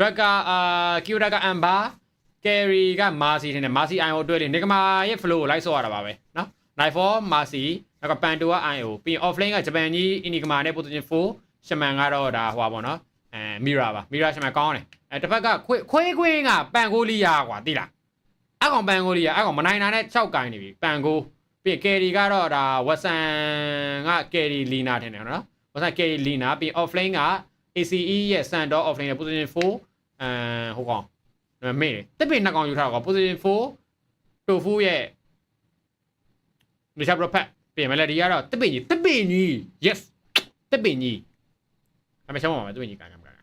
ဒရက်ကအာကီယိုဒါကအမ်ဘာကယ်ရီကမာစီထင်းတယ်မာစီအိုင်အိုတွေ့တယ်နေကမာရဲ့ flow ကိုလိုက်ဆော့ရတာပါပဲနော်နိုင်ဖောမာစီနောက်ကပန်တိုကအိုင်အိုပြီး offline ကဂျပန်ကြီးအင်ဒီကမာနဲ့ position 4ရှမန်ကတော့ဒါဟိုပါပေါ့နော်အဲမီရာပါမီရာရှမန်ကောင်းတယ်အဲတစ်ဖက်ကခွေခွေးခွေးကပန်ကိုလီယာကွာတိလားအကောင်ပန်ကိုလီယာအကောင်မနိုင်တာနဲ့6ကိုင်းနေပြီပန်ကိုပြီးကယ်ရီကတော့ဒါဝက်ဆန်ကကယ်ရီလီနာထင်တယ်နော်ဝက်ဆန်ကယ်ရီလီနာပြီး offline က ACE ရဲ့ Sandor offline ရဲ့ position 4 အဲဟိုကောင်မေ့တယ်တစ်ပင်နှစ်ကောင်ယူထားတော့ position 4တိုဖူရဲ့မချဘရဖက်ပြင်မလဲဒီကတော့တစ်ပင်ကြီးတစ်ပင်ကြီး yes တစ်ပင်ကြီးအမေချောင်းပါမယ်တစ်ပင်ကြီးကန်ကန်ကန်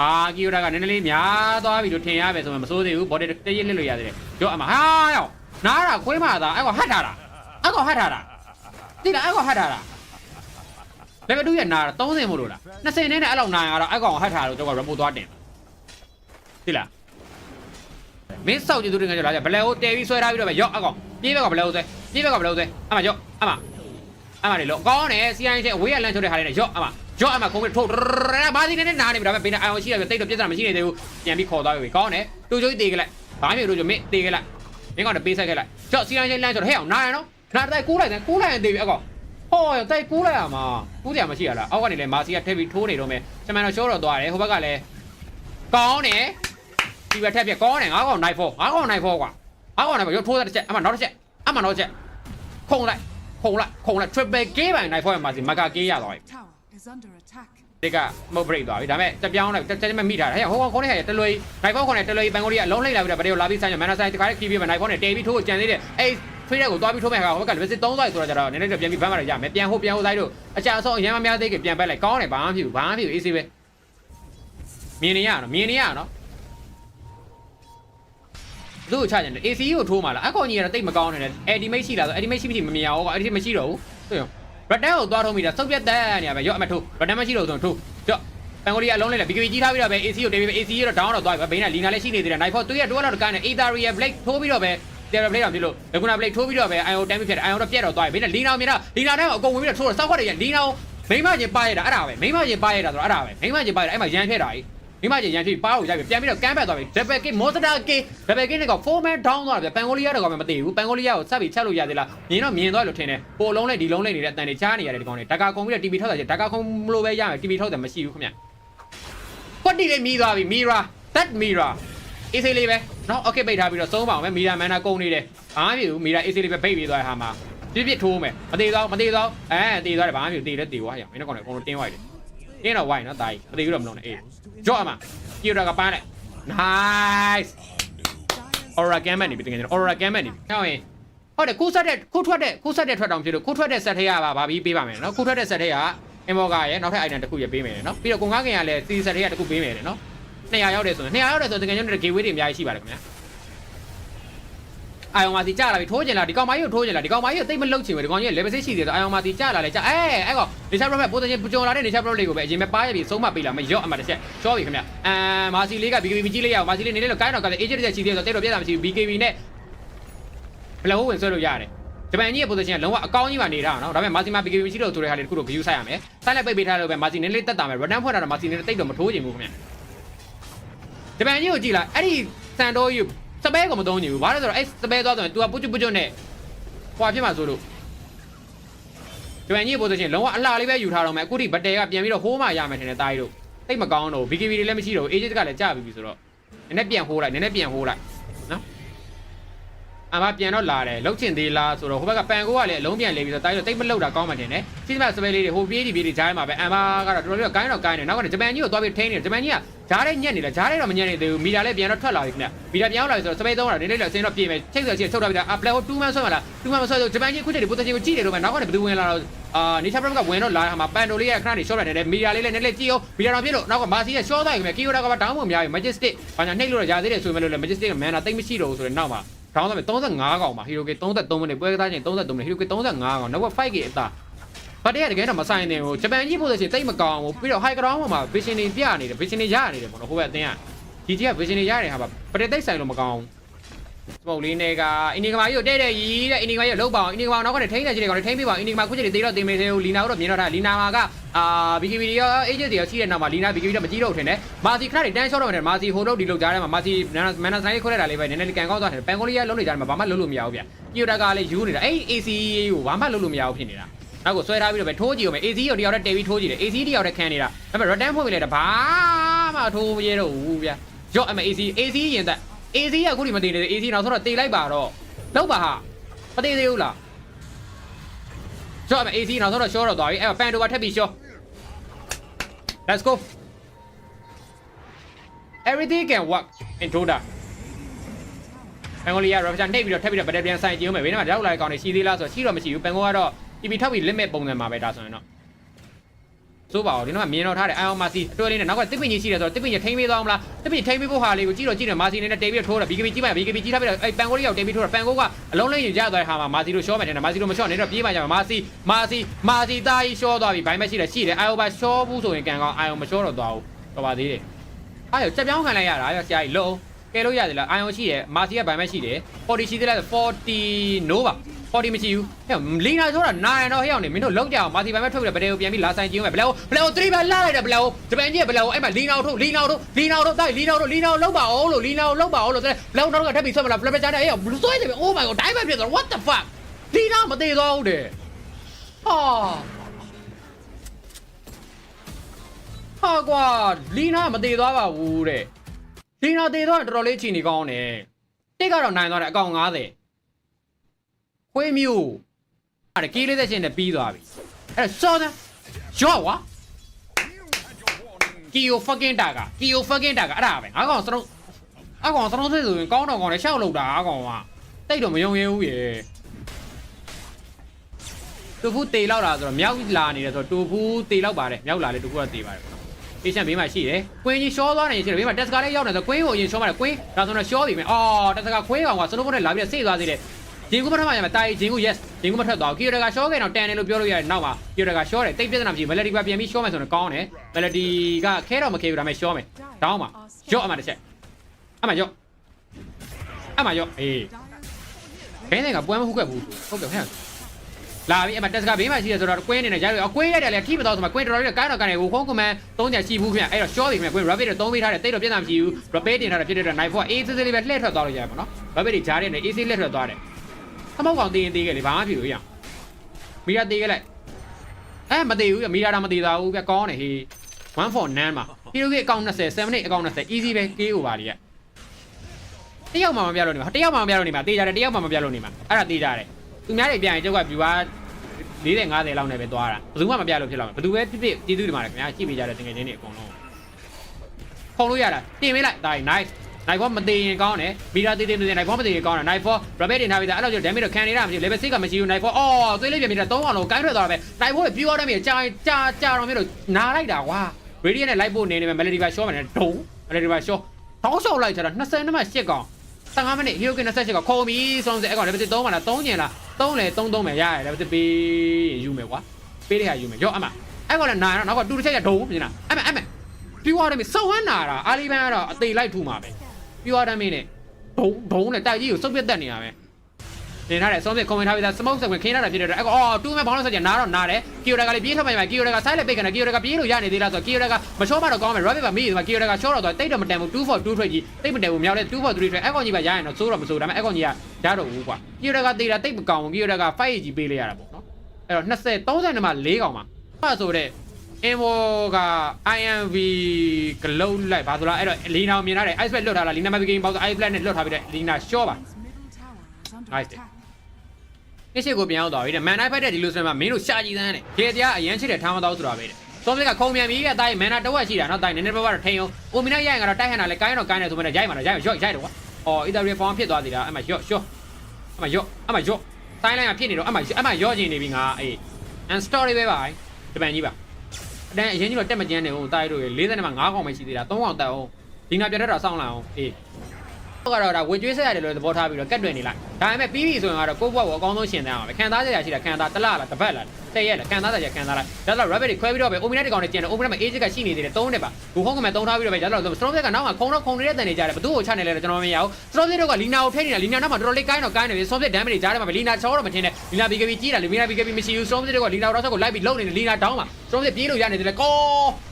အာကီယိုဒါကနည်းနည်းလေးများသွားပြီလို့ထင်ရပဲဆိုမှမစိုးသေးဘူး body တည့်ရလစ်လို့ရသေးတယ်ကြောအမဟာယောနားတာခွေးမာတာအဲ့ကောင်ဟတ်တာတာအဲ့ကောင်ဟတ်တာတာတိလားအဲ့ကောင်ဟတ်တာ တာ level 2ရဲ့နာတာ30မို့လို့လား20နဲ့နဲ့အဲ့လောက်နာရတော့အဲ့ကောင်ဟတ်ထားလို့ကျွန်တော် report သွားတင်တိလားမင်းစောက်ကြည့်သူတွေငါကြလာကြဘလဲကိုတဲပြီးဆွဲထားပြီးတော့ပဲရော့အကောင်ပြေးဘက်ကဘလဲကိုဆွဲပြေးဘက်ကဘလဲကိုဆွဲအမရော့အမအမလေလို့ကောင်းတယ် CI ချင်းအဝေးကလမ်းချိုးတဲ့ဟာလေးနဲ့ရော့အမရော့အမခုံးပြီးထိုးမာစီနဲ့နားနေပြီဒါပေမဲ့ဘေးနဲ့အိုင်အောင်ရှိတယ်တိတ်တော့ပြဿနာမရှိနေသေးဘူးပြန်ပြီးခေါ်သွားပြီကောင်းတယ်တူချိုးတေးကြလိုက်ဘာမျိုးတို့ချိုးမင်းတေးကြလိုက်မင်းကောင်တပေးဆက်ခဲ့လိုက်ရော့ CI ချင်းလမ်းချိုးတော့ဟဲ့အောင်နားရနော်နားတိုက်ကူးလိုက်တယ်ကူးလိုက်ရင်တေးပြီအကောင် ဟောတိုက်ကူးလိုက်ရမှာကူးတယ်မရှိရလားအောက်ကနေလည်းမာစီကထည့်ပြီးထိုးနေတော့မယ်ချမန်တော့ရှော့တော့သွားတယ်ဟိုဘက်ကလည်းကောင်းတယ်ဒီဘက်ထက်ပြကောင်းတယ်ငါးကောင်နိုင်ဖောငါးကောင်နိုင်ဖောကွာငါးကောင်နိုင်ဖောရောထိုးတဲ့တစ်ချက်အမှနောက်တစ်ချက်အမှနောက်တစ်ချက်ခုံလိုက်ခုံလိုက်ခုံလိုက် triple K ပိုင်နိုင်ဖောရမှာစီမကာ K ရသွားပြီ Tower is under attack. ဒီကမုတ် break သွားပြီဒါပေမဲ့တပြောင်းလိုက်တက်တက်မဲ့မိထားတယ်ဟဲ့ဟိုကောင်ခေါင်းနဲ့ဟဲ့တလွေနိုင်ဖောခေါင်းနဲ့တလွေပန်ကိုလေးကအလုံးလိုက်လာပြီးတော့ဗဒေကိုလာပြီးဆိုင်ရမန်နာဆိုင်တခါလေးခီးပြီးမှနိုင်ဖောနဲ့တေးပြီးထိုးကြံသေးတယ်အဲ့ဖေးတဲ့ကိုသွားပြီးထိုးမဲ့ခါဟိုဘက်က visit 3သွားဆိုတော့ကျတော့နည်းနည်းတော့ပြန်ပြီးဘမ်းမရရမယ်ပြန်ဟိုပြန်ဟိုဆိုင်တို့အချာအစောအရမ်းမများသေးကပြန်ပတ်လိုက်ကောင်းတယ်ဘာမှမဖြစ်ဘူးဘာမှမဖြစ်ဘူးအေးဆေးပဲမြင်နေရနော်မြင်နေရနော်သူ့ကိုချကြတယ် AC ကိုထိုးမှလားအကောင်ကြီးကတော့တိတ်မကောင်းနေတယ် ultimate ရှိလားဆို ultimate ရှိမရှိမမြင်အောင်ကွာ ultimate မရှိတော့ဘူးသိရော Radan ကိုသွားထုံးမိတာစုပ်ပြတ်တဲ့နေရာပဲရော့အမထိုး Radan မရှိတော့ဆိုထိုးရော့ပန်ကိုလီအလုံးလေးလေ BKB ကြီးထားပြီးတော့ပဲ AC ကိုတေးပြီး AC ရောတော့ down တော့သွားပြီဘေးနဲ့လီနာလည်းရှိနေသေးတယ် Night Force သူရဲ့တော့တော့ကန်းနဲ့ Aether Blade ထိုးပြီးတော့ပဲ Terra Blade တော့ပြလို့ Laguna Blade ထိုးပြီးတော့ပဲ IO တန်းပြီးဖြစ်တယ် IO တော့ပြတ်တော့သွားပြီဘေးနဲ့လီနာမြင်တာလီနာနဲ့အကုန်ဝင်ပြီးတော့ထိုးတော့စောက်ခွက်တွေလီနာကိုမိမချင်းပါရတာအဲ့ဒါပဲမိမချင်းပါရတာဆိုတော့အဲ့ဒါပဲမိမချင်းပါရတာအဲ့မှာရန်ဖြစ်တာကြီး မိမချင်းရန်ဖြစ်ပါကိုရိုက်ပြီးပြန်ပြီးတော့ကမ်းဘက်သွားပြီ Double Kick Monster Kick Double Kick နဲ့က4 man down သွားတယ်ပန်ကိုလီယာတော့ကမသိဘူးပန်ကိုလီယာကိုဆက်ပြီးချက်လို့ရသေးလားမြင်တော့မြင်သွားလို့ထင်တယ်ပိုလုံးနဲ့ဒီလုံးနဲ့နေတဲ့အတန်တွေချားနေရတယ်ဒီကောင်တွေတကာကုံပြီးတော့ TV ထောက်တာချက်တကာကုံမလို့ပဲရမယ် TV ထောက်တယ်မရှိဘူးခင်ဗျကွက်တီလေးမီးသွားပြီ Mira that Mira အေးဆေးလေးပဲနော် okay ပိတ်ထားပြီးတော့သုံးပါအောင်ပဲ Mira Mana ကုန်နေတယ်အားမဖြစ်ဘူး Mira အေးဆေးလေးပဲပိတ်ပြီးသွားတဲ့ဟာမှာပြစ်ပြစ်ထိုးမယ်မသေးတော့မသေးတော့အဲတည်သွားတယ်ဘာမှမဖြစ်ဘူးတည်လဲတည်သွားရအောင်မင်းတို့ကောင်တွေအကုန်လုံးတင်းသွားတယ် တင်းတော့ဝိုင်းနော်တာကြီးမသေးဘူးတော့မလုံးနဲ့အေးကြော့အမကီရိုကပန်းလိုက် nice aura gamut နေပြီတကယ်ကျွန်တော် aura gamut နေပြီဟောင်းရင်ဟုတ်တယ်ခုဆက်တဲ့ခုထွက်တဲ့ခုဆက်တဲ့ထွက်တောင်ဖြစ်လို့ခုထွက်တဲ့ဆက်ထရပါဗာပြီးပေးပါမယ်နော်ခုထွက်တဲ့ဆက်ထရအင်မောကရဲ့နောက်ထပ် item တစ်ခုရပေးမယ်နော်ပြီးတော့ကိုငါးခင်ကလည်းစီဆက်ထရတစ်ခုပေးမယ်နော်200ရောက်တယ်ဆိုရင်200ရောက်တယ်ဆိုရင်တကယ်ကျွန်တော် gateway တွေအများကြီးရှိပါတယ်ခင်ဗျာ အာယုံမာစီကြာလာပြီထိုးကျင်လာဒီကောင်မကြီးကိုထိုးကျင်လာဒီကောင်မကြီးကိုတိတ်မလှုပ်ချင်ဘူးဒီကောင်ကြီး level 6ရှိသေးတယ်အာယုံမာစီကြာလာလေကြာအဲအဲ့ကောင် nature prophet ပိုးတဲ့ကြော်လာတဲ့ nature prophet ကိုပဲအရင်ပဲပါရပြီဆုံးမပေးလာမရော့အမှတစ်ချက်ချောပြီခင်ဗျအမ်မာစီလေးက BKB ကြီးလေးရအောင်မာစီလေးနေလေးတော့ကိုင်းတော့ကလည်း agent တစ်ချက်ရှိသေးတယ်ဆိုတော့တိတ်တော့ပြဿနာမရှိဘူး BKB နဲ့ဘယ်လိုဝင်ဆွဲလို့ရတယ်ဂျပန်ကြီးရဲ့ position ကလုံးဝအကောင်းကြီးပါနေတာနော်ဒါပေမဲ့မာစီမာ BKB မရှိတော့ဆိုတဲ့ဟာလေးတခုတော့ view ဆိုင်ရမယ်ဆိုင်လိုက်ပိတ်ပေးထားလို့ပဲမာစီနေလေးတက်တာမယ် return ဖွင့်တာတော့မာစီနေတိတ်တော့မထိုးချင်ဘူးခင်ဗျဂျပန်ကြီးကိုကြည့်လိုက်အဲ့ဒီစန်တိုးယူ စပဲကိုမသုံးချင်ဘူးဘာလို့လဲဆိုတော့အဲ့စပဲသွားဆိုရင် तू ကပုတ်ပုတ်ကျွတ်နဲ့ဟွာဖြစ်မှာဆိုလို့ဂျပန်ကြီး position လုံးဝအလှလေးပဲယူထားတော့မယ်အခုထိဘတ်တဲကပြန်ပြီးတော့ဟိုးမှရမယ်ထင်တယ်တားရီတို့တိတ်မကောင်းတော့ BKB တွေလည်းမရှိတော့ agent ကလည်းကြာပြီဆိုတော့နည်းနည်းပြန်ဟိုးလိုက်နည်းနည်းပြန်ဟိုးလိုက်နော် အမပြန်တော့လာတယ်လှုပ်ချင်သေးလားဆိုတော့ဟိုဘက်ကပန်ကိုကလည်းအလုံးပြန်လေပြီးဆိုတော့တားရီတို့တိတ်မလှုပ်တာကောင်းမှတင်တယ်စီးမစပယ်လေးတွေဟိုပြေးဒီပြေးဒီဂျိုင်းမှာပဲအမကတော့တော်တော်လေးကိုင်းတော့ကိုင်းတယ်နောက်ကနေဂျပန်ကြီးကိုသွားပြီးထိန်းနေတယ်ဂျပန်ကြီးကဂျားတဲ့ညက်နေလားဂျားတဲ့တော့မညက်နေသေးဘူးမီတာလည်းပြန်တော့ထွက်လာပြီခင်ဗျမီတာပြန်ရောက်လာပြီဆိုတော့စပယ်သုံးတာဒီနေ့လည်းအစင်းတော့ပြေးမယ်ချိတ်ဆွဲချိတ်ထုတ်ထားပြီးတော့အပလက်ဟို2မန်ဆွဲမှာလား2မန်မဆွဲဆိုဂျပန်ကြီးခုချိန်ဒီ position ကိုကြည့်တယ်လို့ပဲနောက်ကနေဘယ်သူဝင်လာတော့အာနေချာဘရက်ကဝင်တော့လာဟာမှာပန်တိုလေးရဲ့ခဏနေ short ရတယ်တယ်မီဒီယာလေးလည်းနည်းနည်းကြည့်အောင်မီဒီယာတော်ပြည့်လို့နောက်ကမာစီရဲ့ short သွားခင်ဗျကီယိုဒါကပါတောင်းဖို့များပြီ majestic ဘာညာနှိပ်လို့ရသေးတယ်ဆိုရင်လည်း majestic က mana တိတ်မရှိတော့ဘူးဆိုတော့နောက်မှာ တောင်းသွားမယ်35កောင်ပါ hero k 33မိနစ်ပွဲကစားချိန်33မိနစ် hero k 35កောင်နောက်က 5k အသာဘာတည်းတကယ်တော့မဆိုင်နေဘူးဂျပန်ကြီးပို့တဲ့ချိန်တိတ်မကောင်းဘူးပြီးတော့ high ground မှာ vision တွေပြနေတယ် vision တွေရနေတယ်ပေါ့နော်ဟိုဘက်အတင်းကဒီကြီးက vision တွေရနေဟာပါပတဲ့တိတ်ဆိုင်လို့မကောင်းဘူး စပုတ်လေးနဲ့ကအင်ဒီကမာကြီးကိုတဲ့တဲ့ကြီးတဲ့အင်ဒီကမာကြီးကိုလှုပ်ပါအောင်အင်ဒီကမာနောက်ကနေထိန်းနေကြည့်တယ်ကောင်ထိန်းပြပါအောင်အင်ဒီကမာခုချက်တွေသေးတော့တင်မေသေးကိုလီနာတို့မြင်တော့တာလီနာမာကအာ BKB ရော agency ရောရှိတဲ့နောက်မှာလီနာ BKB တော့မကြည့်တော့ထင်တယ်မာစီခဏတွေတန်းရှော့တော့တယ်မာစီဟိုတော့ဒီလောက်ကြားထဲမှာမာစီမန်နာဆိုင်ခွဲရတာလေးပဲနည်းနည်းကန်ကောက်သွားတယ်ပန်ကိုလီယာလုံးနေကြတယ်မှာဘာမှလုပ်လို့မရဘူးဗျပြိုတာကလည်းယူနေတာအဲ့ AC ကိုဘာမှလုပ်လို့မရဘူးဖြစ်နေတာနောက်ကိုဆွဲထားပြီးတော့ပဲထိုးကြည့်အောင်မယ် AC ကိုတယောက်တည်းတဲပြီးထိုးကြည့်တယ် AC တယောက်တည်းခံနေတာဒါပေမဲ့ return ဖွင့်ပြလိုက်တာဘာမှထိုးမရတော့ဘူးဗျရော့အမေ AC AC ရင်သက် AC ကအခုဒီမတည်နေတယ် AC နောက်ဆိုတော့တေးလိုက်ပါတော့လောက်ပါဟာမတည်သေးဘူးလားရော့အမေ AC နောက်ဆိုတော့ short တော့သွားပြီအဲ့ပန်တိုပါထက်ပြီး short let's go everything can work in Dota ပန်ဂိုလီယာ represent နှိပ်ပြီးတော့ထပ်ပြီးတော့ battle ပြန်ဆိုင်ကြည့်အောင်မယ်ဘေးထဲမှာရောက်လာတဲ့ကောင်တွေရှိသေးလားဆိုတော့ရှိတော့မရှိဘူးပန်ဂိုကတော့ TP ထောက်ပြီး limit ပုံစံမှာပဲဒါဆိုရင်တော့ စိုးပါဦးဒီတော့မြင်တော့ထားတယ်အိုင်အောင်မာစီအတွဲလေးနဲ့နောက်ကတစ်ပင်ကြီးရှိတယ်ဆိုတော့တစ်ပင်ကြီးထိမ့်ပေးသွားအောင်လားတစ်ပင်ထိမ့်ပေးဖို့ဟာလေးကိုကြည့်တော့ကြည့်တယ်မာစီနဲ့တေးပြီးတော့ထိုးတယ် BKB ကြည့်ပါ BKB ကြည့်ထားပြီးတော့အဲပန်ဂိုလေးရောက်တေးပြီးထိုးတယ်ပန်ဂိုကအလုံးလေးရင်ကြသွားတဲ့ဟာမှာမာစီတို့ရှော့မယ်တဲ့မာစီတို့မရှော့နေတော့ပြေးမှကြမှာမာစီမာစီမာစီတာကြီးရှော့သွားပြီဘိုင်းမရှိတယ်ရှိတယ်အိုင်အောင်ပါရှော့ဘူးဆိုရင်ကန်ကောင်အိုင်အောင်မရှော့တော့သွားဘူးတော့ပါသေးတယ်အားရချက်ပြောင်းခံလိုက်ရတာရောဆရာကြီးလုံးကဲလို့ရတယ်လားအိုင်အောင်ရှိတယ်မာစီကဘိုင်းမရှိတယ်40ရှိသေးလား40 no ပါ 40မရှိဘူးဟဲ့လီနာဆိုတာနာရတော့ဟဲ့အောင်နေမင်းတို့လောက်ကြအောင်မာစီဘိုင်းမဲ့ထုတ်ပြီးတော့ဗဒဲကိုပြန်ပြီးလာဆိုင်ကြည့်အောင်ဘလဲဘလဲကို3ဘက်လာလိုက်တယ်ဘလဲကိုဂျပန်ကြီးကဘလဲကိုအဲ့မှာလီနာကိုထုတ်လီနာကိုထုတ်လီနာကိုထုတ်တိုက်လီနာကိုထုတ်လီနာကိုလောက်ပါအောင်လို့လီနာကိုလောက်ပါအောင်လို့ဘလဲကိုနောက်ကထပ်ပြီးဆွဲမလားဖလက်ပချာတဲ့ဟဲ့အောင်ဘလူးဆွဲတယ် oh my god ဒိုင်းပဲဖြစ်သွား what the fuck လီနာမသေးသွားဘူးတဲ့ဟာဟာကွာလီနာမသေးသွားပါဘူးတဲ့လီနာသေးသွားတော်တော်လေးချီနေကောင်းတယ်တိတ်ကတော့နိုင်သွားတယ်အကောင်90 ခွေးမျိုးအဲ့ဒါကီးလေးသက်ရှင်နဲ့ပြီးသွားပြီအဲ့ဒါစောသားရော့ဝါကီယို fucking တာကကီယို fucking တာကအဲ့ဒါပဲငါကောင်စလုံးအကောင်စလုံးသိဆိုရင်ကောင်းတော့ကောင်းတယ်ရှောက်လို့တာအကောင်ကတိတ်တော့မယုံရဲဘူးရေတူဖူးတေလောက်လာဆိုတော့မြောက်လာနေတယ်ဆိုတော့တူဖူးတေလောက်ပါတယ်မြောက်လာလေတူဖူးကတေပါတယ်အေးရှန်ဘေးမှာရှိတယ်ကွင်းကြီးရှောသွားနေရှိတယ်ဘေးမှာတက်စကာလေးရောက်နေဆိုကွင်းကိုအရင်ရှောပါတယ်ကွင်းဒါဆိုတော့ရှောပြီမယ်အော်တက်စကာခွင်းကောင်ကစနိုးဘုတ်နဲ့လာပြီးဆေးသွားသေးတယ် ဂျင်ကူမထမှာရမယ်တာရီဂျင်ကူ yes ဂျင်ကူမထက်သွားကီယိုတကရှောခဲ့တော့တန်တယ်လို့ပြောလို့ရတယ်နောက်မှာကီယိုတကရှောတယ်တိတ်ပြဿနာမရှိဘူးမယ်လ်ဒီကပြန်ပြီးရှောမယ်ဆိုတော့ကောင်းတယ်မယ်လ်ဒီကခဲတော့မခဲဘူးဒါပေမဲ့ရှောမယ်တောင်းပါရော့အမှတစ်ချက်အမှရော့အမှရော့အေးဘင်းတွေကပွဲမဟုတ်ခဲ့ဘူးဟုတ်ကဲ့ဟဲ့လာပြီအမတက်ကဘေးမှာရှိတယ်ဆိုတော့ကွင်းနေနေကြတယ်အကွင်းရတယ်လေထိမတော့ဆိုမှကွင်းတော်တော်လေးကိုင်းတော့ကိုင်းနေကိုခုံးကမန်သုံးချင်ရှိဘူးခင်ဗျအဲ့တော့ short ပြီခင်ဗျကွင်း rapid တွေသုံးပေးထားတယ်တိတ်တော့ပြဿနာမရှိဘူး rapid တင်ထားတယ်ဖြစ်တဲ့အတွက် knife 4 AC လေးပဲလှည့်ထွက်သွားလို့ရတယ်ပေါ့နော် rapid တွေဂျားတဲ့နေ AC လှည့်ထွက်သွားတယ် အမောက်ကောင်တင်းတင်းခဲ့လေဘာမှဖြစ်လို့ရအောင်မီယာတေးခဲ့လိုက်အဲမသေးဘူးမီယာတာမသေးတာဘူးဗျကောင်းတယ်ဟေး1 for 9မှာဟီရိုကအကောင့်20 7 8အကောင့်20 easy ပဲ KO ပါလေတယောက်မှမပြလို့နေမှာတယောက်မှမပြလို့နေမှာတေးကြတယ်တယောက်မှမပြလို့နေမှာအဲ့ဒါတေးကြတယ်သူများတွေပြန်ရင်ကျုပ်က view 40 50လောက်နဲ့ပဲသွားတာဘယ်သူမှမပြလို့ဖြစ်လောက်မယ်ဘယ်သူပဲဖြစ်ဖြစ်ကျေးဇူးတင်ပါတယ်ခင်ဗျာရှိပေးကြတဲ့တကယ်ချင်းတွေအကုန်လုံးဖုံလို့ရတာတင်ပေးလိုက်ဒါ nice နိုင်ဖောမသေးရင်ကောင်းတယ်မီတာသေးသေးသေးနိုင်ဖောမသေးရင်ကောင်းတယ်နိုင်ဖော rabbit တင်ထားပြီးသားအဲ့လိုကျ damage တော့ခံနေတာမရှိဘူး level 6ကမရှိဘူးနိုင်ဖောအော်သွေးလေးပြန်ပြီးတော့3အောင်လုံးကိုင်းထွက်သွားတာပဲနိုင်ဖောပြူ damage ကြာကြာကြာတော့မြေလို့နာလိုက်တာကွာ radiant နဲ့ light ဖို့နေနေမယ် melody ပါ short မယ်ဒုံ melody ပါ short တောင်းလျှောက်လိုက်ချတာ20နှစ်မှ8កောင်15မိနစ် hero က28កောင်ခုံပြီးဆုံးစဲအဲ့ကောင် level 3ပါလား3ကျင်လား3လေ3 3မယ်ရရတယ် level ပေးယူမယ်ကွာပေးတဲ့ဟာယူမယ်ရော့အမအဲ့ကောင်လည်းနာတော့နောက်ကတူတစ်ချက်ရဒုံမြင်လားအမအမပြူ damage စောဝမ်းနာတာအာလီဘန်ကတော့အသေးလိုက်ထူမှာပဲ ပြောရမ်းမင်းနဲ့ဘုံဘုံနဲ့တိုက်ကြီးကိုစုပ်ပြတ်တက်နေရမယ်နေထားတယ်ဆုံးဖြတ်ကွန်မန့်ထားပြီးသားစမုတ်ဆက်ဝင်ခင်းထားတာဖြစ်တဲ့အတွက်အဲ့ကောအော်တူးမဲ့ဘောင်းလို့ဆိုကြနားတော့နားတယ်ကီယိုရာကလည်းပြေးထွက်မှရမယ်ကီယိုရာကဆိုက်လက်ပိတ်ကနေကီယိုရာကပြေးလို့ရနေသေးလားဆိုတော့ကီယိုရာကမချောမတော့ကောင်းမယ် rabbit ပါမေးတယ်မှာကီယိုရာကချောတော့တော့တိတ်တော့မတန်ဘူး2 for 2 trade ကြီးတိတ်မတန်ဘူးမြောက်လဲ2 for 3 trade အဲ့ကောင်ကြီးပါရရင်တော့စိုးတော့မစိုးဒါပေမဲ့အဲ့ကောင်ကြီးကရတော့ဘူးကွာကီယိုရာကတေးတာတိတ်မကောင်းဘူးကီယိုရာက5ကြီးပေးလိုက်ရတာပေါ့နော်အဲ့တော့20 30နဲ့မှ4ကောင်ပါအဲ့ဆိုတော့ Invo က IMV ကလုံးလိုက်ဘာဆိုလားအဲ့တော့လီနာကိုမြင်ထားတယ် ice pad လွတ်ထားလားလီနာမဘီဂိမ်းပေါက် ice pad နဲ့လွတ်ထားပြီးတဲ့လီနာ short ပါ nice အရှိကိုပြန်ရောက်သွားပြီတဲ့ man iPad တဲ့ဒီလိုဆိုရင်မှမင်းတို့ရှာကြည့်စမ်းတဲ့ခေတရားအရန်ချစ်တယ်ထားမတော့ဆိုတာပဲတဲ့စောမလကခုံမြန်ပြီးရဲ့အတိုင်းမန်နာတဝက်ရှိတာနော်တိုင်းနည်းနည်းပါးပါတော့ထိန်အောင်အိုမီနာရိုက်ရင်ကတော့တိုက်ဟန်တာလဲကိုင်းတော့ကိုင်းတယ်ဆိုမှလည်းရိုက်မှာတော့ရိုက်ရော့ရိုက်တယ်ကွာအော် either reform ဖြစ်သွားသေးတာအဲ့မှာရော့ရော့အဲ့မှာရော့အဲ့မှာရော့တိုင်းလိုင်းကဖြစ်နေတော့အဲ့မှာအဲ့မှာရော့ကျင်နေပြီငါအေး and story ပဲပါဂျပန်ကြီးပါ အတန်းအရင်ကြီးတော့တက်မကျန်းနေဘူးတိုက်တို့ရေ40နဲ့မှ9កောင်ပဲရှိသေးတာ3កောင်တက်အောင်ဒီနာပြတ်တော့စောင်းလာအောင်အေးကတော့ဒါဝင်ကျွေးဆက်ရတယ်လို့သဘောထားပြီးတော့ကတ်တွင်နေလိုက် ဒါဒါပေမဲ့ပြီးပြီဆိုရင်ကတော့ကိုယ့်ဘဝကိုအကောင်းဆုံးရှင်သန်အောင်ပဲခံစားကြရရှိတာခံစားတစ်လားလားတစ်ပတ်လားတဲ့ရက်လားခံစားကြရခံစားလိုက်ဒါဆို rabbit တွေခွဲပြီးတော့ပဲ ominet ကောင်နဲ့ကျန်တယ် ominet မှာ age ကရှိနေသေးတယ်3နှစ်ပါဘူဟောင်းကမှ3ထားပြီးတော့ပဲဒါဆို strong ကနောက်မှာခုံတော့ခုံနေတဲ့တန်နေကြတယ်ဘသူ့ကိုချနေလဲကျွန်တော်မရဘူး strong တို့ကလီနာကိုထိနေတာလီနာနောက်မှာတော်တော်လေးကိုင်းတော့ကိုင်းနေပြီ strong damage တွေကြားထဲမှာပဲလီနာချောတော့မထင်နဲ့လီနာ BKB ကြီးတာလီနာ BKB မရှိဘူး strong တို့ကလီနာတော့ဆက်ကိုလိုက်ပြီးလုံနေတယ်လီနာတောင်းမှာ strong ပြေးလို့ရနေတယ်လေကော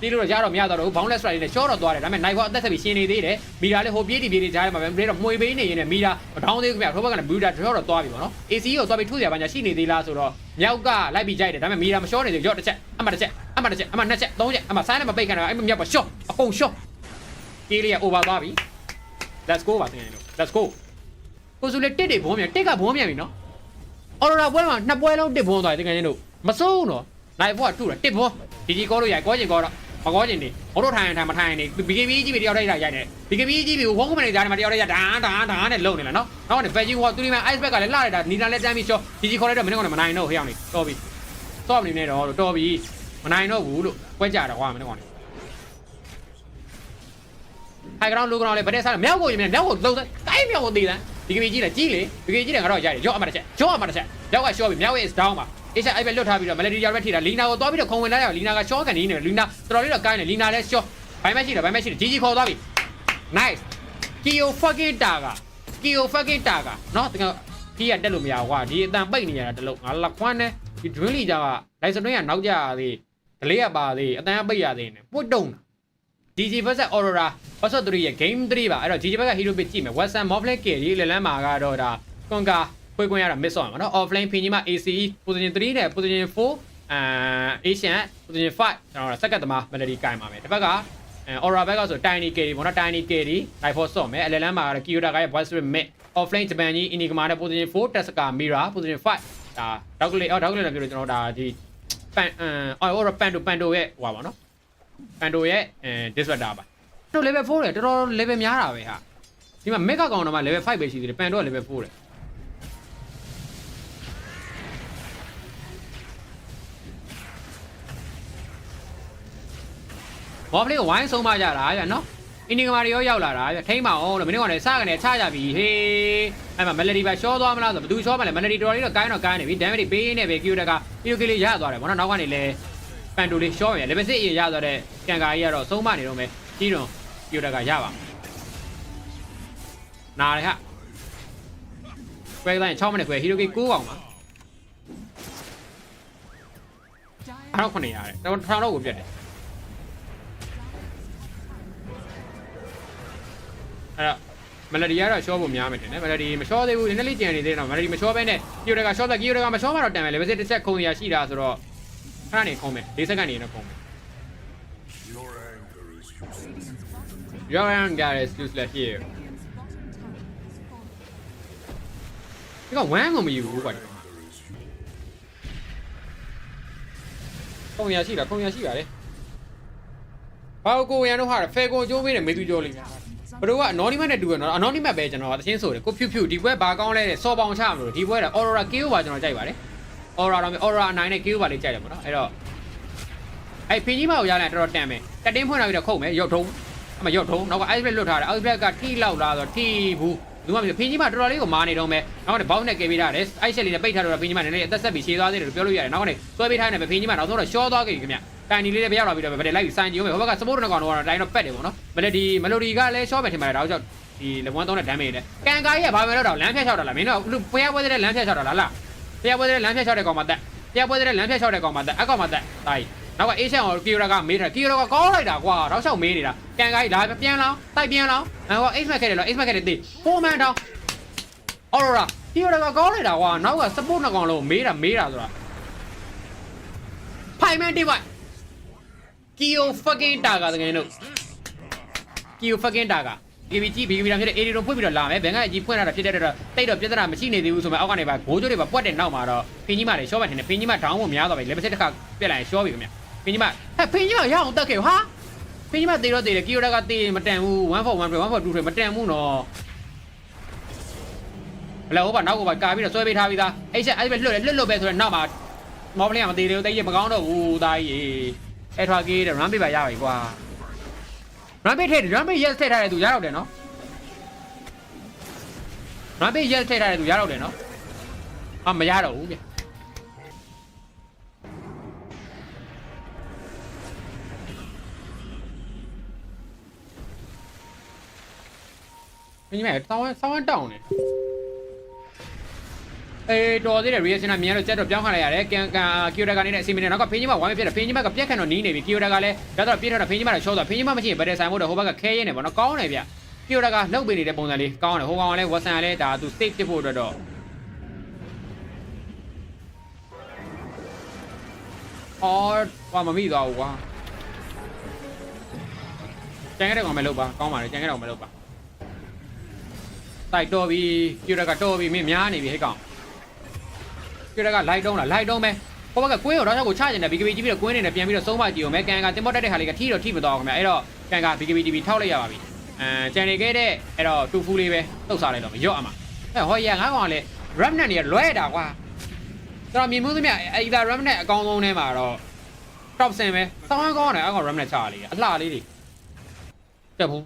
ပြေးလို့ရတော့မရတော့ဘူး boundless strike နဲ့ချောတော့သွားတယ်ဒါပေမဲ့ knife အသက်ဆက်ပြီးရှင်းနေသေးတယ်မီတာလေးဟိုပြေးတီပြေးတီကြားထဲမှာပဲပြေးတော့မှွေပေးနေရင်လည်းမီတာမတောင်းသေးဘူးခင်ဗျထိုးဘက်ကလည်း builder ချောတော့သွားပြီပေါ့နော် AC ကိုသွားပြီးထုစရာပါညာရှိနေသေးလားဆိုတော့မြောက်ကလိုက်ပြီးကြိုက်တယ်ဒါပေမဲ့မီတာမရှောနေသေးရော့တစ်ချက်အမှတစ်ချက်အမှတစ်ချက်အမှနှစ်ချက်သုံးချက်အမှဆိုင်းနဲ့မပိတ်ခံတော့အဲ့မြောက်ပါရှော့အကုန်ရှော့ကေးလေးက over သွားပြီ let's go ပါတင်လို့ let's go ကိုစုလေးတစ်တွေဘုံမြန်တစ်ကဘုံမြန်ပြီနော်အော်ရိုရာပွဲမှာနှစ်ပွဲလုံးတစ်ဘုံသွားတယ်တကယ်ချင်းတို့မစိုးတော့နိုင်ဘောကတူတာတစ်ဘုံဒီကြီးကောလို့ရိုက်ကောကျင်ကောတော့ မကောကျင်နေဘိုးတို့ထိုင်ထိုင်မထိုင်နေ BKB ကြီးပဲတယောက်တည်းရိုက်တယ် BKB ကြီးပဲဝုန်းကမနေသားတယ်မတယောက်တည်းရဒါဒါဒါနဲ့လုံနေလားနော်နောက်ကနေ Veggie War သူဒီမှာ Ice Pack ကလည်းလှရတာနီလာလည်းတမ်းပြီးရှော့ဒီကြီးခေါ်လိုက်တော့မင်းကောင်မနိုင်တော့ဟေးအောင်နေတော်ပြီစော့မနေနဲ့တော့တော်ပြီမနိုင်တော့ဘူးလို့ကွက်ကြတော့ကွာမင်းကောင်နေဟိုင်ဂရောင်းလူဂရောင်းလေးဗတဲ့စားမြောက်ကိုရင်မြောက်ကိုလုံးတိုင်းမြောက်ကိုတည်တယ်ဒီကပီကြီးလည်းကြီးလေဒီကပီကြီးလည်းငါတော့ရိုက်တယ်ရော့အမတစ်ချက်ရော့အမတစ်ချက်ရောက်ကရှော့ပြီမြောက်ရဲ့ is down ပါ အေးချက်အဲ့ပဲလွတ်ထားပြီးတော့ melody ရောက်ပဲထိတာလီနာကိုသွားပြီးတော့ခုံဝင်လိုက်ရအောင်လီနာကရှော့ကန်နေနေလီနာတော်တော်လေးတော့ကိုင်းနေလီနာလည်းရှော့ဘိုင်းမရှိတယ်ဘိုင်းမရှိတယ်ကြီးကြီးခေါ်သွားပြီ nice kio fucking taga kio fucking taga နော်တကယ်ကြီးကတက်လို့မရဘူးကွာဒီအတန်ပိတ်နေရတာတလုံးငါလက်ခွန်းနဲ့ဒီ drill လီကြောင်က license တွင်းကနောက်ကြရသေးဒလေးကပါသေးအတန်ကပိတ်ရသေးနေပွတ်တုံတာ DG vs Aurora Versus 3ရဲ့ game 3ပါအဲ့တော့ DG ဘက်က hero pick ကြည့်မယ် Western Mobile Carry လေလန်းမှာကတော့ဒါ Conga ခွေခွင့်ရတာ miss သွားမှာနော် offline ဖင်ကြီးမှာ ACE position 3နဲ့ position 4အာ Asian position 5ကျွန်တော်တို့စက္ကတ်သမား melody ကင်ပါမယ်တစ်ဘက်ကအဲ Aura ဘက်ကဆို Tiny Carry ပေါ့နော် Tiny Carry Life Force ဆော့မယ်အလလန်းမှာကတော့ Kyoto ကရဲ့ Voice Mid offline Japan ကြီး Enigma နဲ့ position 4 Tesca Mira position 5ဒါဒေါက်ကလေးအော်ဒေါက်ကလေးလည်းပြောလို့ကျွန်တော်ဒါဒီပန်အအော် Aura Pando Pando ရဲ့ဟိုပါပေါ့နော်ပန်တိုရဲ့အဲ disruptor ပါတို့ level 4လေတော်တော် level များတာပဲဟာဒီမှာ mega ကောင်တော့မှ level 5ပဲရှိသေးတယ်ပန်တိုက level 4လေ ဘောပလေးကိုဝိုင်းဆုံးမကြတာဗျနော်အင်းဒီကမာရီရောရောက်လာတာဗျထိမ့်မအောင်လို့မင်းတို့ကလည်းစကနေချကြပြီဟေးအဲ့မှာ melody ပဲရှောသွားမလားဆိုဘယ်သူရှောမလဲ melody တော်တော်လေးတော့ကိုင်းတော့ကိုင်းနေပြီ damage ပေးနေပဲ Q တက်က Q ကလေးရသွားတယ်ဗောနော်နောက်ကနေလည်းပန်တိုလေးရှော့ရ level 6အရင်ရသွားတဲ့ကန်ကာကြီးကတော့ဆုံးမနေတော့မယ်ကြီးတော့ပြိုတက်ကရပါနားရဟာခွဲလိုက်6မိနစ်ခွဲဟီရိုကီ9កောင်ပါအဲ့တော့9ရတယ်တော့ထောင်တော့ကိုပြတ်တယ် အဲ့တော့မလဒီကတော့ရှော့ဖို့များမယ်ထင်တယ်မလဒီမရှော့သေးဘူးနည်းနည်းလေးကြံနေသေးတယ်တော့မလဒီမရှော့ဘဲနဲ့ပြိုတက်ကရှော့သက်ကီယိုတက်ကမရှော့မှတော့တန်မယ် level 6တစ်ချက်ခုံရရှိတာဆိုတော့ခဏနေခုံမယ်၄စက္ကန့်နေတော့ခုံမယ် Your anger is Your anger is useless. useless here ဒီကဝမ်းကိုမယူဘူးကွာခုံရရှိတာခုံရရှိပါလေဘာကိုရန်တော့ဟာဖဲကိုကျိုးပေးတယ်မေသူကျော်လေးများ ဘတို့က anonymous နဲ့တူရနော် anonymous ပဲကျွန်တော်တချင်းဆိုတယ်ကိုဖြူဖြူဒီဘွဲဘာကောင်းလဲတဲ့စော်ပေါင်ချမလို့ဒီဘွဲက aurora KO ပါကျွန်တော်ကြိုက်ပါတယ် aurora တော့ aurora အနိုင်နဲ့ KO ပါလေးကြိုက်တယ်ပေါ့နော်အဲ့တော့အဲ့ဖင်ကြီးမကိုရလိုက်တော်တော်တန်မယ်တက်တင်းဖွင့်လာပြီးတော့ခုတ်မယ်ရုပ်ထုံးအမရုပ်ထုံးနောက်က ice break လွတ်ထားတယ် ice break ကထိလောက်လာဆိုထိဘူးဒီမှာဖင်ကြီးမတော်တော်လေးကိုမာနေတော့မယ်နောက်ကနေဘောင်းနဲ့ကဲပေးထားတယ်အိုက်ချက်လေးနဲ့ပိတ်ထားတော့ဖင်ကြီးမနည်းနည်းအသက်ဆက်ပြီးရှည်သွားသေးတယ်လို့ပြောလို့ရတယ်နောက်ကနေဆွဲပေးထားနေပဲဖင်ကြီးမနောက်ဆုံးတော့ရှော့သွားခဲ့ပြီခင်ဗျ တိုင်နီလေးလည်းပြရောက်လာပြီးတော့ဗတဲ့လိုက်ပြီးစိုင်းကြည့်ဦးမယ်ဟိုဘက်က support နဲ့ကောင်တော့တိုင်းတော့ပက်တယ်ပေါ့နော်မလက်ဒီမလိုဒီကလည်းရှော့ပဲထင်ပါတယ်ဒါကြောင့်ဒီလမွန်သုံးတဲ့ damage နဲ့ကန်ကာကြီးကဘာပဲလို့တော့လမ်းဖြတ်လျှောက်တာလားမင်းတို့ပွဲပွဲတဲ့လမ်းဖြတ်လျှောက်တာလားလားပွဲပွဲတဲ့လမ်းဖြတ်လျှောက်တဲ့ကောင်မှတက်ပွဲပွဲတဲ့လမ်းဖြတ်လျှောက်တဲ့ကောင်မှတက်အကောင်မှတက်ဒါကြီးနောက်ကအေးရှန်ကိုကီယိုရာကမေးထားကီယိုရာကကောင်းလိုက်တာကွာတော့ရှောက်မေးနေတာကန်ကာကြီးလာပြန်လောင်းတိုက်ပြန်လောင်းဟိုအိတ်မက်ခဲ့တယ်လို့အိတ်မက်ခဲ့တယ်တေးပုံမှန်တောင်းအော်ရာကီယိုရာကကောင်းလိုက်တာကွာနောက်က support နှစ်ကောင်လုံးမေးတာမေးတာဆိုတာဖိုင်မန်တိဝိုင် ကီယို fucking တာကတကယ်လို့ကီယို fucking တာက BBG BBG တာဖြစ်တဲ့ AD တော့ဖွင့်ပြီးတော့လာမယ်ဘန်ကအကြီးဖွင့်လာတာဖြစ်တဲ့တော့တိတ်တော့ပြဿနာမရှိနေသေးဘူးဆိုမှအောက်ကနေပါဂိုးကြိုးတွေပါပွက်တဲ့နောက်မှာတော့ဖင်ကြီးမတွေရှော့ပါထင်တယ်ဖင်ကြီးမဒေါင်းဖို့များသွားပြီ level 7တစ်ခါပြက်လာရင်ရှော့ပြီခင်ဗျဖင်ကြီးမဟဲ့ဖင်ကြီးမရအောင်တက်ခဲ့ဟာဖင်ကြီးမတေတော့တေတယ်ကီယိုရာကတေမတန်ဘူး1 for 1 1 for 2တွေမတန်ဘူးနော်ဘလက်ဟိုးပါနောက်ကပါကာပြီးတော့ဆွဲပေးထားပြီးသားအဲ့ချက်အဲ့ပဲလွတ်လွတ်လွတ်ပဲဆိုတော့နောက်မှာမော်ပလင်းကမသေးသေးဘူးတိတ်ရမကောင်းတော့ဘူးသားကြီး အဲ့ထွာကေးတဲ့ run ပေးပါရပါပြီကွာ run ပေးထည့် run ပေး yes ထည့်ထားတဲ့သူရတော့တယ်နော် rampage ရက်ထည့်ထားတဲ့သူရတော့တယ်နော်အာမရတော့ဘူးဗျမင်းမဆောင်းဆောင်းတောင်းနေ အေးတော်သေးတယ် reaction ကမြန်တော့ကြက်တော့ပြောင်းခါလိုက်ရတယ်ကန်ကန်ကီယိုဒါကနေတဲ့အစီမင်းနဲ့နောက်ကဖင်းကြီးမဝိုင်းပြတယ်ဖင်းကြီးမကပြက်ခန့်တော့နီးနေပြီကီယိုဒါကလည်းရတော့ပြည့်တော့ဖင်းကြီးမတော့ရှော့သွားဖင်းကြီးမမရှိရင်ဘယ်တဲ့ဆိုင်မို့တော့ဟိုဘက်ကခဲရဲနေပေါ့နော်ကောင်းတယ်ဗျကီယိုဒါကလှုပ်ပေးနေတဲ့ပုံစံလေးကောင်းတယ်ဟိုကောင်ကလည်းဝတ်ဆန်ကလည်းဒါသူ state ဖြစ်ဖို့အတွက်တော့အော်ဘာမမိသွားဘူးကွာကျန်ခဲ့တဲ့ကောင်ပဲလုပ်ပါကောင်းပါလေကျန်ခဲ့တဲ့ကောင်ပဲလုပ်ပါတိုက်တော်ပြီကီယိုဒါကတော်ပြီမင်းများနေပြီဟဲ့ကောင် ပြရကလိုက်တုံးလားလိုက်တုံးမယ်ဟိုဘက်ကကွင်းရောတော့ကိုချကျင်တယ် BKB ကြီးပြီးတော့ကွင်းနေနဲ့ပြန်ပြီးတော့ဆုံးမကြည့်အောင်မယ်ကန်ကတင်မောတက်တဲ့ခါလေးကထိတော့ထိမတော့ခင်ဗျအဲ့တော့ကန်က BKB TV ထောက်လိုက်ရပါပြီအဲကျန်နေခဲ့တဲ့အဲ့တော့တူဖူးလေးပဲတုတ်စားလိုက်တော့မရော့အမှာအဲဟောရငါကောင်ကလေ rap နဲ့နေလွဲတာကွာကျွန်တော်မြင်မှုသမျှအဲ့ဒါ rap နဲ့အကောင်းဆုံးထဲမှာတော့ top ဆင်ပဲစောင်းကောင်းတယ်အကောင် rap နဲ့ချလေးအလှလေးတွေတက်ဘူး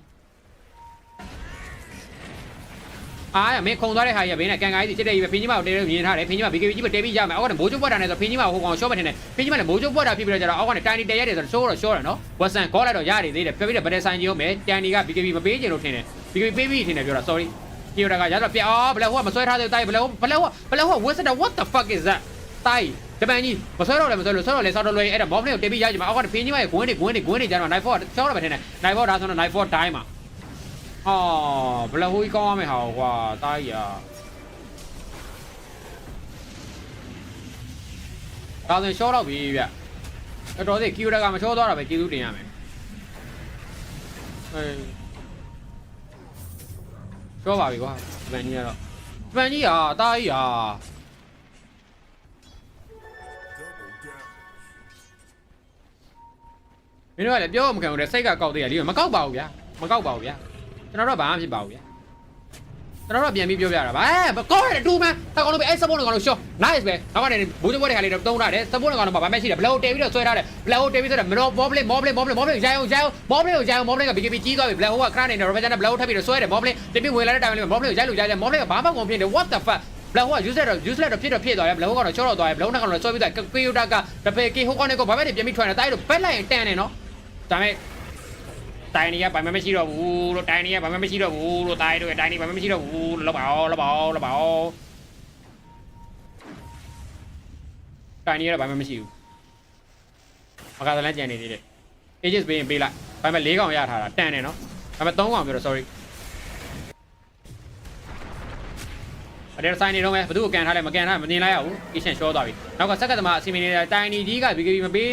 အားရမင်းခုံသွားတဲ့ဟာကြီးကဘေးနဲ့ကန်ကားကြီးစစ်တဲ့ကြီးပဲဖင်းကြီးမကိုတဲလို့မြင်ထားတယ်ဖင်းကြီးမ BKB ကြီးပဲတဲပြီးရမယ်အောက်ကမိုးချိုးပွက်တာနဲ့ဆိုဖင်းကြီးမဟိုကောင်ရှော့မထင်နဲ့ဖင်းကြီးမလည်းမိုးချိုးပွက်တာဖြစ်ပြီးတော့ကျတော့အောက်ကနေတိုင်တီတဲရတယ်ဆိုတော့ရှော့တော့ရှော့တယ်နော်ဝက်ဆန်ကောလိုက်တော့ရတယ်သေးတယ်ပြပြတဲ့ဗဒယ်ဆိုင်ကြီးရောမယ်တန်ဒီက BKB မပေးချင်လို့ထင်တယ် BKB ပေးပြီးထင်တယ်ပြောတာ sorry ကီယိုဒါကရတော့ပြအော်ဘယ်ဟိုကမဆွဲထားသေးတိုက်ဘယ်ဟိုဘယ်ဟိုဘယ်ဟိုဝက်စတာ what the fuck is that တိုက်ဂျပန်ကြီးမဆွဲတော့လည်းမဆွဲလို့ဆွဲတော့လည်းဆောက်တော့လွယ်အဲ့ဒါမော်ဖလင်းကိုတေးပြီးရကြမှာအောက်ကဖင်းကြီးမရဲ့ဂွင်းတွေဂွင်းတွေဂွင်းတွေကျတော့ night four ရှော့တော့ပဲထင်တယ် night four ဒါဆိုတော့ night four တိုင်းမှာ အော်ဘယ်ဟိုကြီးကောင်းရမယ်ဟာကွာတိုက်ရ ဒါဆိုရင်ရှော့တော့ပြီဗျတော်တော်သေးကီယိုဒါကမရှော့သွားတာပဲကျေးဇူးတင်ရမယ်အေးရှော့ပါပြီကွာဗန်ကြီးကတော့ဗန်ကြီးอ่ะအသားကြီးอ่ะမင်းတို့ကလည်းပြောမခံဘူးလေစိတ်ကကောက်သေးရလीမကောက်ပါဘူးဗျာမကောက်ပါဘူးဗျာ ကျွန်တော်တို့ဘာမှဖြစ်ပါဘူးဗျာကျွန်တော်တို့ပြန်ပြီးပြောပြတာဗာအဲကောင်းတယ်တူမန်တကောင်လို့ပဲအဲ support ကောင်လို့ရှော့ nice ပဲနောက်ကနေဘူချိုဘွက်တွေဟာလေးတော့တုံးထားတယ် support ကောင်တော့ဗာမရှိတယ်ဘလော့တဲပြီးတော့ဆွဲထားတယ်ဘလော့တဲပြီးဆွဲတာမလို့ moblin moblin moblin moblin ရိုင်းအောင်ရိုင်းအောင် moblin ကိုရိုင်းအောင် moblin က BKB ကြီးသွားပြီ black hole ကခဏနေတော့ revision နဲ့ black hole ထပ်ပြီးတော့ဆွဲတယ် moblin တပြည့်ဝင်လာတဲ့တိုင်လေး moblin ကိုရိုက်လို့ရိုက်တယ် moblin ကဘာမှကုန်ဖြစ်နေ what the fuck black hole က useless တော့ useless တော့ဖြစ်တော့ဖြစ်သွားတယ် black hole ကတော့ချောတော့သွားတယ် black hole နဲ့ကတော့ဆွဲပြီးတော့ kyoto ကတပယ် k hole နဲ့ကိုဘာပဲပြန်ပြီးထွင်တယ်တိုက်လို့ဘက်လိုက်ရင်တန်တယ်နော်ဒါပေမဲ့ တိုင်နီကဘာမှမရှိတော့ဘူးလို့တိုင်နီကဘာမှမရှိတော့ဘူးလို့တိုင်တို့တိုင်နီဘာမှမရှိတော့ဘူးလို့လောက်ပါအောင်လောက်ပါအောင်လောက်ပါအောင်တိုင်နီကတော့ဘာမှမရှိဘူးမကသလန်းကြံနေသေးတယ် ages ပေးရင်ပေးလိုက်ဘာမှ၄កောင်ရထားတာတန်တယ်နော်ဘာမှ၃កောင်ပြောတော့ sorry အတဲ့ဆိုင်နေတော့မယ်ဘသူ့ကိုကန်ထားလဲမကန်ထားမတင်လိုက်ရဘူး kitchen ရှောသွားပြီနောက်ကစက်ကသမားအစီမင်းနေတာတိုင်နီကြီးက BKB မပေး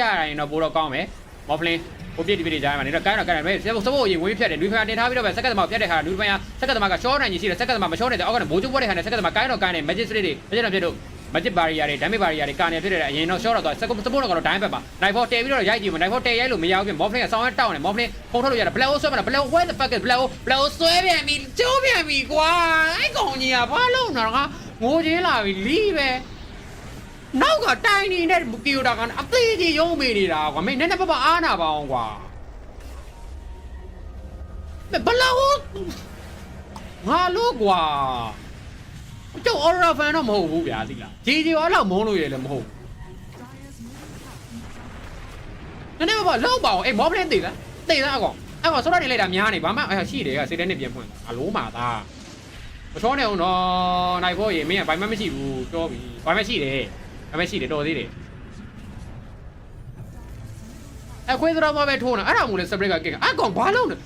ရရင်တော့ပိုတော့ကောင်းမယ်မော်ဖလင်း ဟိုပြစ်ဒီပြစ်ကြားမှာနေတော့ကိုင်းတော့ကိုင်းတယ်ပဲစဘောအရင်ဝေးဖြတ်တယ်လူဖန်တင်ထားပြီးတော့ပဲစက်ကသမားဖြတ်တဲ့ဟာလူဖန်ကစက်ကသမားကရှောနိုင်ကြီးရှိတယ်စက်ကသမားမရှောနေတဲ့အောက်ကနေမိုးချိုးပွဲတဲ့ဟာနဲ့စက်ကသမားကိုင်းတော့ကိုင်းတယ် magistrate တွေ magistrate ဖြစ်တော့ magic barrier တွေ damage barrier တွေကာနေဖြစ်တဲ့အရင်တော့ short တော့သွားစက်စပို့တော့ကတော့ dime ဘက်ပါ night fall တဲပြီးတော့ရိုက်ကြည့်မှာ night fall တဲရိုက်လို့မရဘူးပြင် morphling ကဆောင်းရတောင်းတယ် morphling ပုံထုတ်လို့ရတယ် black hole ဆွဲမှာ black hole where the fuck is black hole black hole ဆွဲပြန်ပြီကျိုးပြန်ပြီကွာအဲ့ကောင်ကြီးကဘာလုပ်နေတာကငိုချင်းလာပြီလီးပဲ နောက်ကတိုင်နေတဲ့ကီယိုတာကအသေးကြီးရုံးမိနေတာကွာမင်းနည်းနည်းပါးပါအားနာပါအောင်ကွာဘလာဟိုငါလို့ကွာကျုပ် aura fan တော့မဟုတ်ဘူးဗျာသိလားဂျီဂျီရောတော့မုန်းလို့ရလည်းမဟုတ်နည်းနည်းပါးပါလောက်ပါအောင်အေးမောပလင်းသိလားသိလားအကောင်အကောင်စောရနေလိုက်တာများနေဘာမှအဲ့ရှိတယ်ကစိတ်ထဲနဲ့ပြန်ဖွင့်အလိုးမာသားမချောနေအောင်တော့နိုင်ဖို့ရေမင်းကဘာမှမရှိဘူးပြောပြီဘာမှရှိတယ် ဘာမှရှိတယ်တော်သေးတယ်အခွေးတော်မပဲထိုးနေအဲ့ဒါမို့လဲစပရစ်ကကအကောင်ဘာလုပ်နေ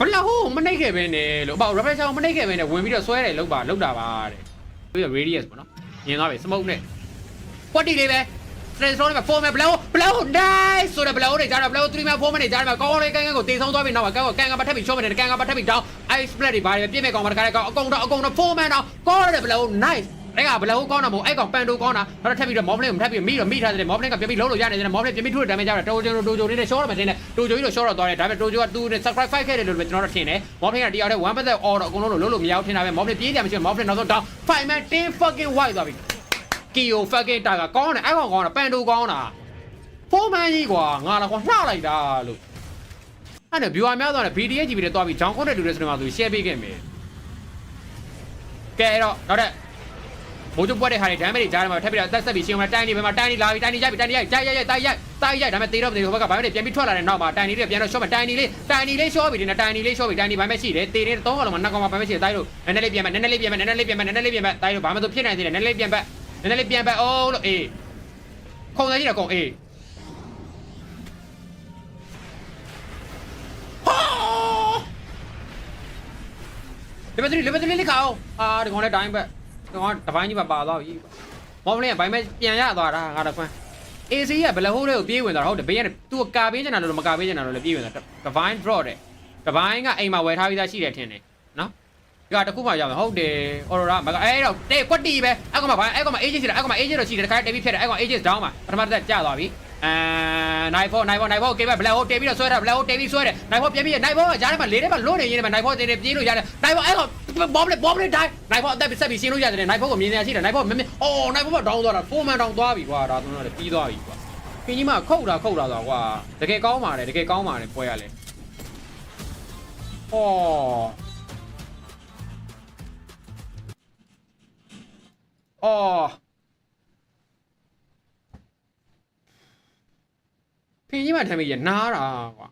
ဘလာဟိုမနှိပ်ခဲ့ပဲနဲ့လို့ပေါ့ rubber shot မနှိပ်ခဲ့ပဲနဲ့ဝင်ပြီးတော့ဆွဲတယ်လောက်ပါလောက်တာပါတဲ့ပြီးတော့ radius ပေါ့နော်မြင်သွားပြီ smoke နဲ့ကွက်တီလေးပဲ transfer နဲ့4မယ် blow blow nice ဆိုတော့ blow တွေကြားတော့ blow 3မယ်4မယ်တွေကြားတော့ကောင်းလေးကန်းကန်းကိုတင်ဆုံးသွားပြီနောက်ကကန်းကကန်ကပတ်ထပ်ပြီးရှော့မယ်ကန်ကပတ်ထပ်ပြီး down ice split တွေပါတယ်ပြည့်မဲ့ကောင်မတခါတည်းကောင်အကုန်တော့အကုန်တော့4မယ်တော့ကောင်းတယ် blow nice အဲ့ကဘလောကောင်းတာမဟုတ်အဲ့ကောင်ပန်တိုကောင်းတာတော့ထပ်ပြီးတော့မော်ဖလင်းကိုထပ်ပြီးမိတော့မိထားတယ်မော်ဖလင်းကပြန်ပြီးလုံးလို့ရနေတယ်မော်ဖလင်းပြန်ပြီးထိုးတယ်ဒါမှကြတော့တိုဂျိုတိုဂျိုလေးနဲ့ရှော့တော့မှတင်တယ်တိုဂျိုကြီးတော့ရှော့တော့သွားတယ်ဒါပေမဲ့တိုဂျိုကသူနဲ့ subscribe 5ခဲ့တယ်လို့ပဲကျွန်တော်တို့ထင်တယ်မော်ဖလင်းကတရားတဲ့1% order အကုန်လုံးလို့လုံးလို့မရဘူးထင်တာပဲမော်ဖလင်းပြေးတယ်မရှိမော်ဖလင်းနောက်ဆုံး down 5 man 10 fucking white သွားပြီကီယို fucking တာကကောင်းတယ်အဲ့ကောင်ကောင်းတာပန်တိုကောင်းတာ4 man ကြီးကွာငါလည်းကွာနှောက်လိုက်တာလို့အဲ့ဒါ viewer များသွားတယ် BDS GB တွေတွားပြီးဂျောင်းကွန်တက်တူတဲ့စနေမှာဆို share ပေးခဲ့မယ်ကဲအဲ့တော့နောက်တဲ့ ဘိုးကျုပ်ပွက်တဲ့ဟာတွေဒမ်းမဲတွေကြားထဲမှာထပ်ပြီးတော့တက်ဆက်ပြီးရှင်းမှာတိုင်းနေပဲမှာတိုင်းနေလာပြီးတိုင်းနေကြပြီတိုင်းနေရိုက်ကြိုက်ရိုက်ရိုက်တိုင်းရိုက်တိုင်းရိုက်ဒါပေမဲ့တေတော့တေတော့ဘက်ကဘာမှမပြန်ပြီးထွက်လာတဲ့နောက်မှာတိုင်းနေတွေပြန်တော့ရှော့မှာတိုင်းနေလေးတိုင်းနေလေးရှော့ပြီးဒီနဲ့တိုင်းနေလေးရှော့ပြီးတိုင်းနေဘာမှရှိတယ်တေတဲ့တော့ကောင်မှာနှစ်ကောင်မှာဘာမှရှိတယ်တိုင်းလို့နည်းနည်းလေးပြန်မယ်နည်းနည်းလေးပြန်မယ်နည်းနည်းလေးပြန်မယ်နည်းနည်းလေးပြန်မယ်တိုင်းလို့ဘာမှမဖြစ်နိုင်သေးတယ်နည်းနည်းလေးပြန်ပတ်နည်းနည်းလေးပြန်ပတ်အိုးလို့အေးခုံနေကြည့်တော့ကောင်အေးဟာဒီဘက်တရီဒီဘက်တရီလေးခအောင်အာဒီကောင်လည်းတိုင်းဘ က်ဒီကောင်တပိုင်းကြီးပါပါသွားပြီမော်ဖလင်းကဘိုင်းမဲ့ပြန်ရသွားတာငါတော့ခွန်း AC ကဘယ်လဟိုးလေးကိုပြေးဝင်သွားတာဟုတ်တယ်ဘေးကသူကကာပေးချင်တာလို့မကာပေးချင်တာလို့လည်းပြေးဝင်သွား Divine Draw တဲ့ Divine ကအိမ်မှာဝယ်ထားပြီးသားရှိတယ်ထင်တယ်နော်ဒီကတခုမှရောက်တယ်ဟုတ်တယ် Aurora မကအဲ့တော့တဲ့ကွက်တီပဲအဲ့ကောင်မှဘာအဲ့ကောင်မှ agent ရှိတယ်အဲ့ကောင်မှ agent တော့ရှိတယ်တခါတည်းပြီးဖြစ်တယ်အဲ့ကောင် agent down မှာပထမတစ်သက်ကျသွားပြီ အဲနိုင်ဖို့နိုင်ဖို့နိုင်ဖို့ကေဘက်ဘလက်ဟိုတေးပြီးတော့ဆွဲတာဘလက်ဟိုတေးပြီးဆွဲတယ်နိုင်ဖို့ပြန်ပြီးနိုင်ဖို့ကကြားထဲမှာလေးထဲမှာလွတ်နေရင်းနဲ့နိုင်ဖို့တေးတယ်ပြေးလို့ရတယ်နိုင်ဖို့အဲ့ကောင်ဘောဘလက်ဘောဘလက်တိုင်းနိုင်ဖို့အသက်ဆက်ပြီးရှင်းလို့ရတယ်နိုင်ဖို့ကိုမြင်နေရရှိတယ်နိုင်ဖို့မင်းအော်နိုင်ဖို့က down သွားတာ4 man down သွားပြီကွာဒါသူတို့လည်းပြီးသွားပြီကွာပင်ကြီးမခုတ်တာခုတ်တာဆိုကွာတကယ်ကောင်းပါတယ်တကယ်ကောင်းပါတယ်ပွဲရလဲဩဩ ပင်ကြီးမထမ်းမိရနားတာကွာ